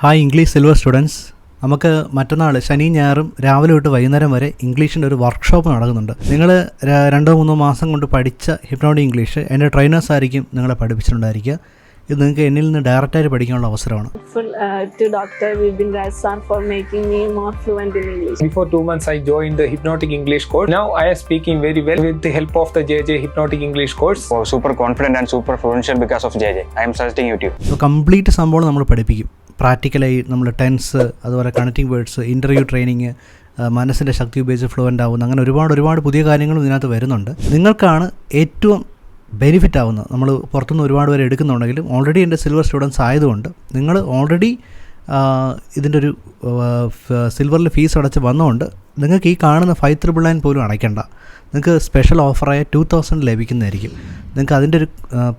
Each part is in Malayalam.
ഹായ് ഇംഗ്ലീഷ് സിൽവർ സ്റ്റുഡൻസ് നമുക്ക് മറ്റന്നാൾ ശനി ഞായറും രാവിലെ തൊട്ട് വൈകുന്നേരം വരെ ഇംഗ്ലീഷിന്റെ ഒരു വർക്ക്ഷോപ്പ് നടക്കുന്നുണ്ട്. നിങ്ങൾ രണ്ടോ മൂന്നോ മാസം കൊണ്ട് പഠിച്ച ഹിപ്നോണി ഇംഗ്ലീഷ് എന്റെ ട്രെയിനേഴ്സ് ആയിരിക്കും നിങ്ങളെ പഠിപ്പിച്ചിട്ടുണ്ടായിരിക്കുക. ഇത് നിങ്ങൾക്ക് എന്നിൽ നിന്ന് ഡയറക്റ്റായിട്ട് പഠിക്കാനുള്ള അവസരമാണ്. കംപ്ലീറ്റ് സംഭവം നമ്മൾ പഠിപ്പിക്കും. പ്രാക്ടിക്കലായി നമ്മൾ ടെൻസ് അതുപോലെ കണക്റ്റിംഗ് വേർഡ്സ് ഇന്റർവ്യൂ ട്രെയിനിങ് മനസ്സിന്റെ ശക്തി ഉപയോഗിച്ച് ഫ്ലുവന്റ് ആവുന്ന അങ്ങനെ ഒരുപാട് ഒരുപാട് പുതിയ കാര്യങ്ങളും ഇതിനകത്ത് വരുന്നുണ്ട്. നിങ്ങൾക്കാണ് ഏറ്റവും ബെനിഫിറ്റ് ആവുന്നത്. നമ്മൾ പുറത്തുനിന്ന് ഒരുപാട് പേര് എടുക്കുന്നുണ്ടെങ്കിലും ഓൾറെഡി എന്റെ സിൽവർ സ്റ്റുഡൻസ് ആയതുകൊണ്ട് നിങ്ങൾ ഓൾറെഡി ഇതിന്റെ ഒരു സിൽവറിൽ ഫീസ് അടച്ച് വന്നതുകൊണ്ട് നിങ്ങൾക്ക് ഈ കാണുന്ന ഫൈവ് ത്രിബിൾ നയൻ പോലും അടയ്ക്കേണ്ട. നിങ്ങൾക്ക് സ്പെഷ്യൽ ഓഫറായ ടു തൗസൻഡ് ലഭിക്കുന്നതായിരിക്കും. നിങ്ങൾക്ക് അതിന്റെ ഒരു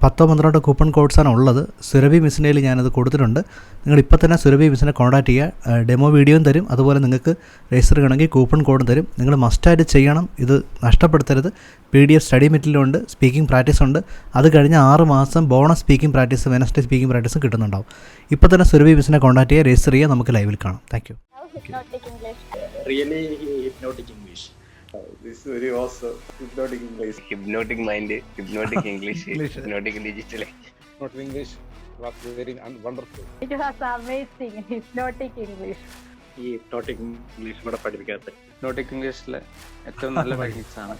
പത്തോ പന്ത്രണ്ടോ കൂപ്പൺ കോഡ്സാണ് ഉള്ളത്. സുരഭി മിസിനയിൽ ഞാനത് കൊടുത്തിട്ടുണ്ട്. നിങ്ങൾ ഇപ്പോൾ തന്നെ സുരഭി മിസ്സിനെ കോൺടാക്ട് ചെയ്യുക. ഡെമോ വീഡിയോയും തരും. അതുപോലെ നിങ്ങൾക്ക് രജിസ്റ്റർ ചെയ്യണമെങ്കിൽ കൂപ്പൺ കോഡും തരും. നിങ്ങൾ മസ്റ്റായിട്ട് ചെയ്യണം. ഇത് നഷ്ടപ്പെടുത്തരുത്. P D F study material ഉണ്ട് സ്പീക്കിംഗ് പ്രാക്ടീസ് ഉണ്ട്. അത് കഴിഞ്ഞ് ആറ് മാസം bonus speaking practice Wednesday speaking പ്രാക്ടീസും കിട്ടുന്നുണ്ടാവും. ഇപ്പോൾ തന്നെ സുരഭി മിസ്സിനെ കോൺടാക്ട് ചെയ്യുക രജിസ്റ്റർ ചെയ്യുക നമുക്ക് ലൈവിൽ കാണാം. Thank you really hypnotic English. This is very awesome. Hypnotic English. hypnotic mind, hypnotic English, hypnotic digital. Hypnotic English was very un- wonderful. It was amazing, hypnotic English. ഈ hypnotic English കൂടെ പഠിപ്പിക്കാത്ത hypnotic ഇംഗ്ലീഷിലെ ഏറ്റവും നല്ല ടെക്നിക്സ് ആണ്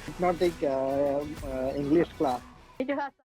It was